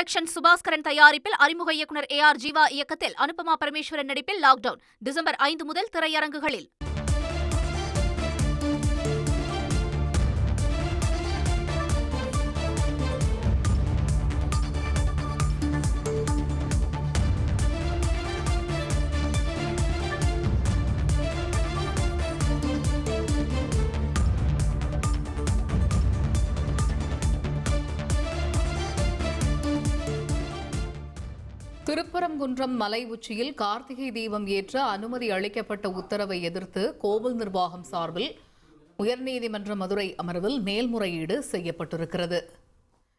Production Subaskaran தயாரிப்பில் அறிமுக இயக்குநர் ஏ ஆர் ஜீவா இயக்கத்தில் அனுபமா பரமேஸ்வரன் நடிப்பில் லாக்டவுன் டிசம்பர் ஐந்து முதல் திரையரங்குகளில். திருப்பரங்குன்றம் மலை உச்சியில் கார்த்திகை தீபம் ஏற்ற அனுமதி அளிக்கப்பட்ட உத்தரவை எதிர்த்து கோவில் நிர்வாகம் சார்பில் உயர்நீதிமன்ற மதுரை அமர்வில் மேல்முறையீடு செய்யப்பட்டிருக்கிறது.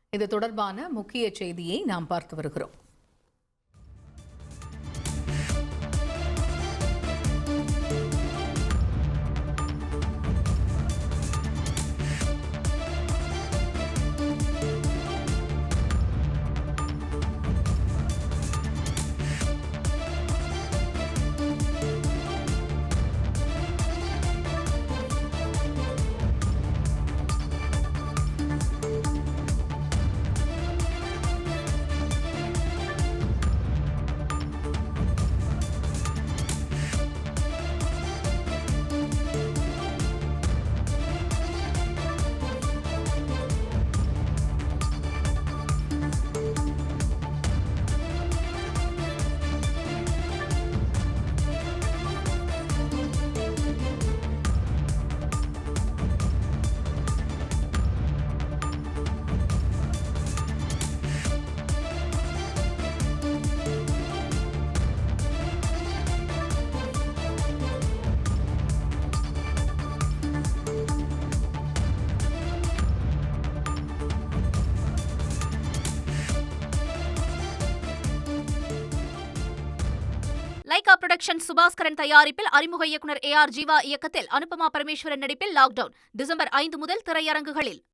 இது தொடர்பான முக்கிய செய்தியை நாம் பார்த்து வருகிறோம். லைகா புரொடக்ஷன் சுபாஸ்கரன் தயாரிப்பில் அறிமுக இயக்குநர் ஏ ஆர் ஜீவா இயக்கத்தில் அனுபமா பரமேஸ்வரன் நடிப்பில் லாக்டவுன் டிசம்பர் ஐந்து முதல் திரையரங்குகளில்.